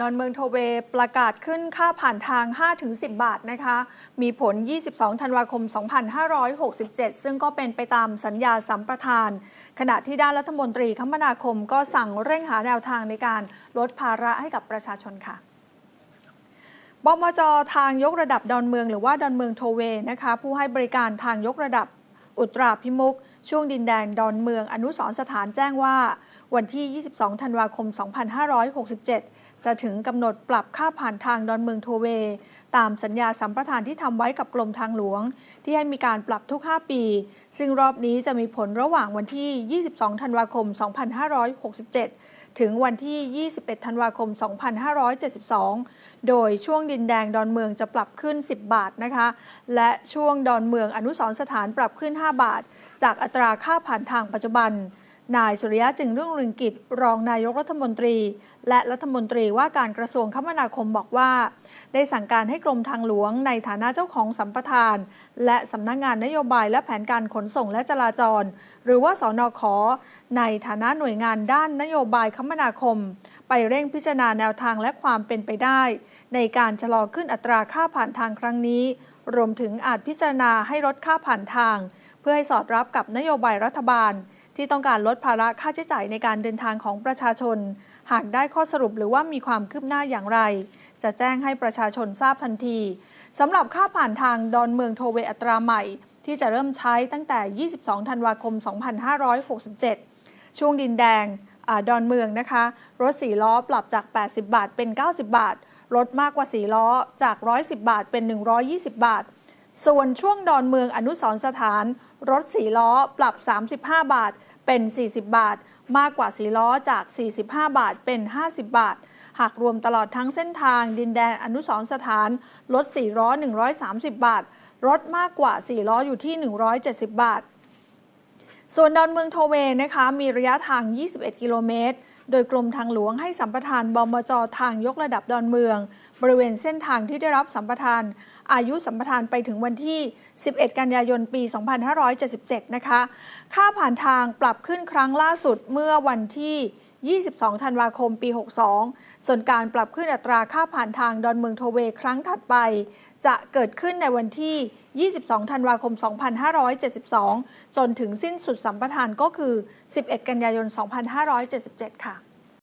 ดอนเมืองโทเวประกาศขึ้นค่าผ่านทาง 5-10 บาทนะคะ มีผล 22 ธันวาคม 2567 ซึ่งก็เป็นไปตามสัญญาสัมปทาน ขณะที่ด้านรัฐมนตรีคมนาคมก็สั่งเร่งหาแนวทางในการลดภาระให้กับประชาชนค่ะบมจทางยกระดับดอนเมืองหรือว่าดอนเมืองโทเวนะคะ ผู้ให้บริการทางยกระดับอุตราพิมุกช่วงดินแดงดอนเมืองอนุสรสถานแจ้งว่า วันที่ 22 ธันวาคม 2567 จะถึงกำหนดปรับค่าผ่านทางดอนเมืองโทเว ตามสัญญาสัมปทานที่ทำไว้กับกรมทางหลวง ที่ให้มีการปรับทุก 5 ปี ซึ่งรอบนี้จะมีผลระหว่างวันที่ 22 ธันวาคม 2567 ถึงวันที่ 21 ธันวาคม 2572 โดยช่วงดินแดงดอนเมืองจะปรับขึ้น 10 บาทนะคะ และช่วงดอนเมืองอนุสรสถานปรับขึ้น 5 บาท จากอัตราค่าผ่านทางปัจจุบัน นายสุริยะจึงรุ่งเรืองกิจรองนายกรัฐมนตรี และรัฐมนตรีว่าการกระทรวงคมนาคมบอกว่า ได้สั่งการให้กรมทางหลวงในฐานะเจ้าของสัมปทาน และสำนักงงานนโยบายและแผนการขนส่งและจราจร หรือว่าสอนอขอในฐานะหน่วยงานด้านนโยบายคมนาคม ไปเร่งพิจารณาแนวทางและความเป็นไปได้ ในการชะลอขึ้นอัตราค่าผ่านทางครั้งนี้ รวมถึงอาจพิจารณาให้ลดค่าผ่านทาง เพื่อให้สอดรับกับนโยบายรัฐบาล ที่ต้องการลดภาระค่าใช้จ่ายในการเดินทางของประชาชน หากได้ข้อสรุปหรือว่ามีความคืบหน้าอย่างไร จะแจ้งให้ประชาชนทราบทันทีสำหรับค่าผ่านทางดอนเมืองโทเวอัตราใหม่ ที่จะเริ่มใช้ตั้งแต่ 22 ธันวาคม 2567 ช่วงดินแดงอดอนเมืองนะคะ รถ4ล้อปรับจาก 80 บาทเป็น 90 บาท รถมากกว่า 4 ล้อจาก 110 บาทเป็น 120 บาท ส่วนช่วงดอนเมืองอนุสรสถาน รถ 4 ล้อปรับ 35 บาท เป็น 40 บาท มากกว่าสีล้อจาก 45 บาทเป็น 50 บาท หากรวมตลอดทั้งเส้นทาง ดินแดนอนุสรสถานรถ4ล้อ 130 บาท รถมากกว่า4ล้ออยู่ที่ 170 บาท ส่วนดอนเมืองโทเวนะคะมีระยะทาง 21 กิโลเมตร โดยกรมทางหลวงให้สัมปทานบมจทางยกระดับดอนเมือง บริเวณเส้นทางที่ได้รับสัมปทาน อายุสัมปทานไปถึงวันที่ 11 กันยายน ปี 2577 นะคะ ค่าผ่านทางปรับขึ้นครั้งล่าสุดเมื่อวันที่ 22 ธันวาคม ปี 62 ส่วนการปรับขึ้นอัตราค่าผ่านทางดอนเมืองโทเวครั้งถัดไป จะเกิดขึ้นในวันที่ 22 ธันวาคม 2572 จนถึงสิ้นสุดสัมปทานก็คือ 11 กันยายน 2577 ค่ะ